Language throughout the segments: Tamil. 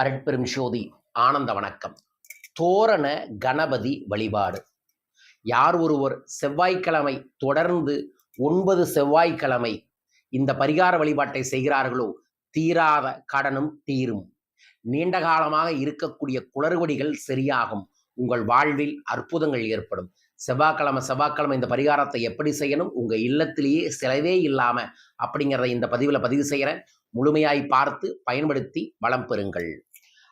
அருட்பெரும் ஜோதி ஆனந்த வணக்கம். தோரண கணபதி வழிபாடு. யார் ஒருவர் செவ்வாய்க்கிழமை தொடர்ந்து ஒன்பது செவ்வாய்க்கிழமை இந்த பரிகார வழிபாட்டை செய்கிறார்களோ தீராத கடனும் தீரும். நீண்ட காலமாக இருக்கக்கூடிய குளறுபடிகள் சரியாகும். உங்கள் வாழ்வில் அற்புதங்கள் ஏற்படும். செவ்வாய்க்கிழமை செவ்வாய்க்கிழமை இந்த பரிகாரத்தை எப்படி செய்யணும் உங்கள் இல்லத்திலேயே செலவே இல்லாமல் அப்படிங்கிறத இந்த பதிவில் பதிவு செய்கிறேன் முழுமையாய் பார்த்து பயன்படுத்தி வளம் பெறுங்கள்.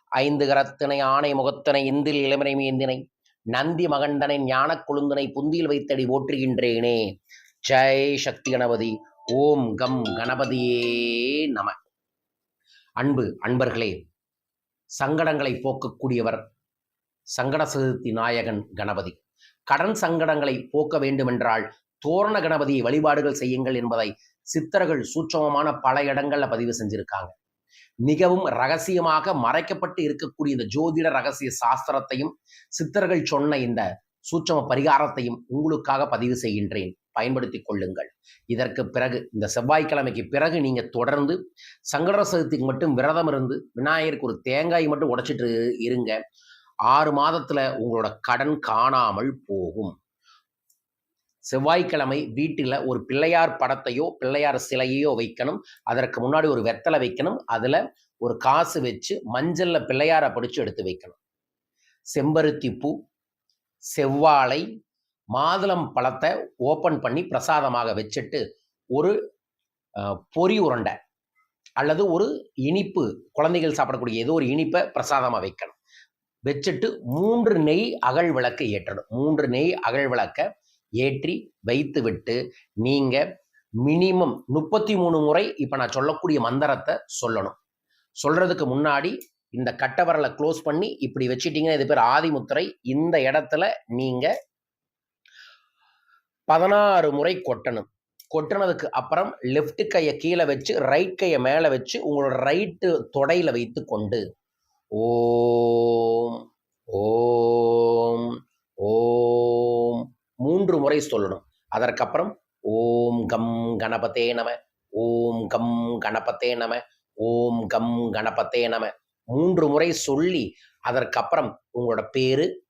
ஐந்து கரத்தினை ஆணை முகத்தினை இந்தில் இளமனை மீந்தினை நந்தி மகண்டனை ஞான கொழுந்தனை புந்தியில் வைத்தடி ஓற்றுகின்றேனே ஜெய் சக்தி கணபதி ஓம் கம் கணபதியே நம. அன்பு அன்பர்களே சங்கடங்களை போக்கக்கூடியவர் சங்கட சதுர்த்தி நாயகன் கணபதி. கடன் சங்கடங்களை போக்க வேண்டுமென்றால் தோரண கணபதியை வழிபாடுகள் செய்யுங்கள் என்பதை சித்தர்கள் சூட்சமமான பல இடங்கள்ல பதிவு செஞ்சிருக்காங்க. மிகவும் ரகசியமாக மறைக்கப்பட்டு இருக்கக்கூடிய இந்த ஜோதிட ரகசிய சாஸ்திரத்தையும் சித்தர்கள் சொன்ன இந்த சூட்சம பரிகாரத்தையும் உங்களுக்காக பதிவு செய்கின்றேன். பயன்படுத்திக் கொள்ளுங்கள். இதற்கு பிறகு இந்த செவ்வாய்க்கிழமைக்கு பிறகு நீங்க தொடர்ந்து சங்கடர சதுர்த்திக்கு மட்டும் விரதம் இருந்து விநாயகருக்கு ஒரு தேங்காய் மட்டும் உடைச்சிட்டு இருங்க. ஆறு மாதத்துல உங்களோட கடன் காணாமல் போகும். செவ்வாய்க்கிழமை வீட்டில் ஒரு பிள்ளையார் படத்தையோ பிள்ளையார் சிலையையோ வைக்கணும். அதற்கு முன்னாடி ஒரு வெத்தலை வைக்கணும். அதில் ஒரு காசு வச்சு மஞ்சளில் பிள்ளையாரை படித்து எடுத்து வைக்கணும். செம்பருத்தி பூ செவ்வாழை மாதுளம் பழத்தை ஓப்பன் பண்ணி பிரசாதமாக வச்சுட்டு ஒரு பொறி உருண்டை அல்லது ஒரு இனிப்பு குழந்தைகள் சாப்பிடக்கூடிய ஏதோ ஒரு இனிப்பை பிரசாதமாக வைக்கணும். வச்சுட்டு மூன்று நெய் அகல் விளக்கு ஏற்றணும். மூன்று நெய் அகல் விளக்க ஏற்றி வைத்துவிட்டு நீங்கள் மினிமம் முப்பத்தி மூணு முறை இப்போ நான் சொல்லக்கூடிய மந்திரத்தை சொல்லணும். சொல்கிறதுக்கு முன்னாடி இந்த கட்டவரலை க்ளோஸ் பண்ணி இப்படி வச்சுட்டிங்கன்னா இது பேர் ஆதிமுத்திரை. இந்த இடத்துல நீங்கள் பதினாறு முறை கொட்டணும். கொட்டினதுக்கு அப்புறம் லெஃப்ட் கையை கீழே வச்சு ரைட் கையை மேலே வச்சு உங்களோட ரைட்டு தொடையில் வைத்து கொண்டு ஓம் ஓம் ஓம். மூன்று முறை சொல்லணும். அதற்கப்புறம் ஓம் கம் கணபதே நம ஓம் கம் கணபதே நம ஓம் கம் கணபதே நம. மூன்று முறை சொல்லி அதற்கப்புறம் உங்களோட பேரு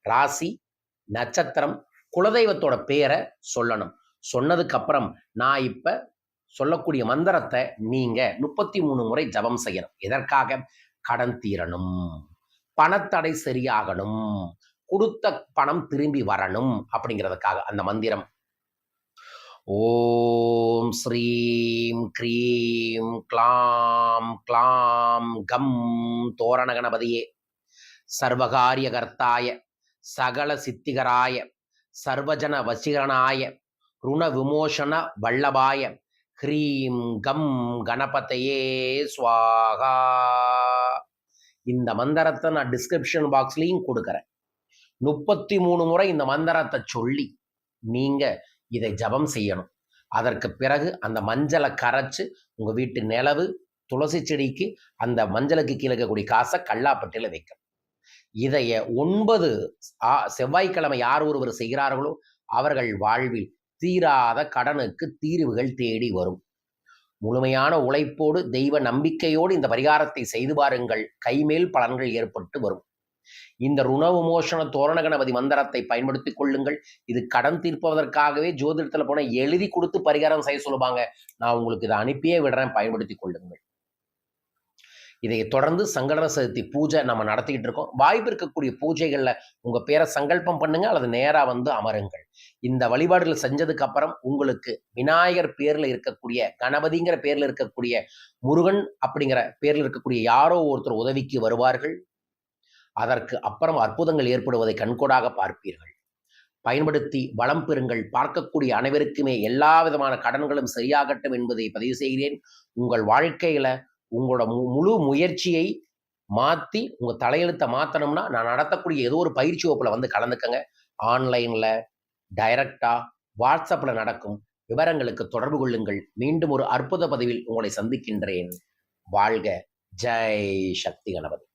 ராசி நட்சத்திரம் குலதெய்வத்தோட பேரை சொல்லணும். சொன்னதுக்கு அப்புறம் நான் இப்ப சொல்லக்கூடிய மந்திரத்தை நீங்க முப்பத்தி மூணு முறை ஜபம் செய்யணும். எதற்காக? கடன் தீரணும். பணத்தடை சரியாகணும். கொடுத்த பணம் திரும்பி வரணும் அப்படிங்கிறதுக்காக அந்த மந்திரம். ஓம் ஸ்ரீம் க்ரீம் க்ளாம் க்ளாம் கம் தோரண கணபதியே. சர்வகாரியகர்த்தாய சகல சித்திகராய சர்வஜன வசீகரனாய ருண விமோசன வல்லபாய ஹ்ரீம் கம் கணபதையே ஸ்வாகா. இந்த மந்திரத்தை நான் டிஸ்கிரிப்ஷன் பாக்ஸ்லையும் கொடுக்குறேன். முப்பத்தி மூணு முறை இந்த மந்திரத்தை சொல்லி நீங்க இதை ஜபம் செய்யணும். அதற்கு பிறகு அந்த மஞ்சளை கரைச்சு உங்க வீட்டு நிலவு துளசி செடிக்கு அந்த மஞ்சளுக்கு கீழே இருக்கக்கூடிய காசை கல்லாப்பட்டியில் வைக்கணும். இதைய ஒன்பது செவ்வாய்க்கிழமை யார் ஒருவர் செய்கிறார்களோ அவர்கள் வாழ்வில் தீராத கடனுக்கு தீர்வுகள் தேடி வரும். முழுமையான உழைப்போடு தெய்வ நம்பிக்கையோடு இந்த பரிகாரத்தை செய்து பாருங்கள். கைமேல் பலன்கள் ஏற்பட்டு வரும். இந்த உணவு மோஷண தோரண கணபதி மந்திரத்தை பயன்படுத்திக் கொள்ளுங்கள். இது கடன் தீர்ப்பதற்காகவே ஜோதிடத்தில் போன எழுதி கொடுத்து பரிகாரம் செய்ய சொல்லுவாங்க. நான் உங்களுக்கு இதை அனுப்பியே விடுறேன். பயன்படுத்திக் கொள்ளுங்கள். இதை தொடர்ந்து சங்கடர சதுர்த்தி பூஜை நம்ம நடத்திக்கிட்டு இருக்கோம். வாய்ப்பு இருக்கக்கூடிய பூஜைகளில் உங்க பேரை சங்கல்பம் பண்ணுங்க. அல்லது நேராக வந்து அமருங்கள். இந்த வழிபாடுகள் செஞ்சதுக்கு அப்புறம் உங்களுக்கு விநாயகர் பேர்ல இருக்கக்கூடிய கணபதிங்கிற பேர்ல இருக்கக்கூடிய முருகன் அப்படிங்கிற பேர்ல இருக்கக்கூடிய யாரோ ஒருத்தர் உதவிக்கு வருவார்கள். அதற்கு அப்புறம் அற்புதங்கள் ஏற்படுவதை கண்கூடாக பார்ப்பீர்கள். பயன்படுத்தி வளம் பெறுங்கள். பார்க்கக்கூடிய அனைவருக்குமே எல்லா விதமான கடன்களும் சரியாகட்டும் என்பதை பதிவு செய்கிறேன். உங்கள் வாழ்க்கையில உங்களோட முழு முயற்சியை மாற்றி உங்கள் தலையெழுத்தை மாற்றணும்னா நான் நடத்தக்கூடிய ஏதோ ஒரு பயிற்சி வகுப்பில் வந்து கலந்துக்கங்க. ஆன்லைனில் டைரக்டாக வாட்ஸ்அப்பில் நடக்கும் விவரங்களுக்கு தொடர்பு கொள்ளுங்கள். மீண்டும் ஒரு அற்புத பதிவில் உங்களை சந்திக்கின்றேன். வாழ்க. ஜெய் சக்தி கணபதி.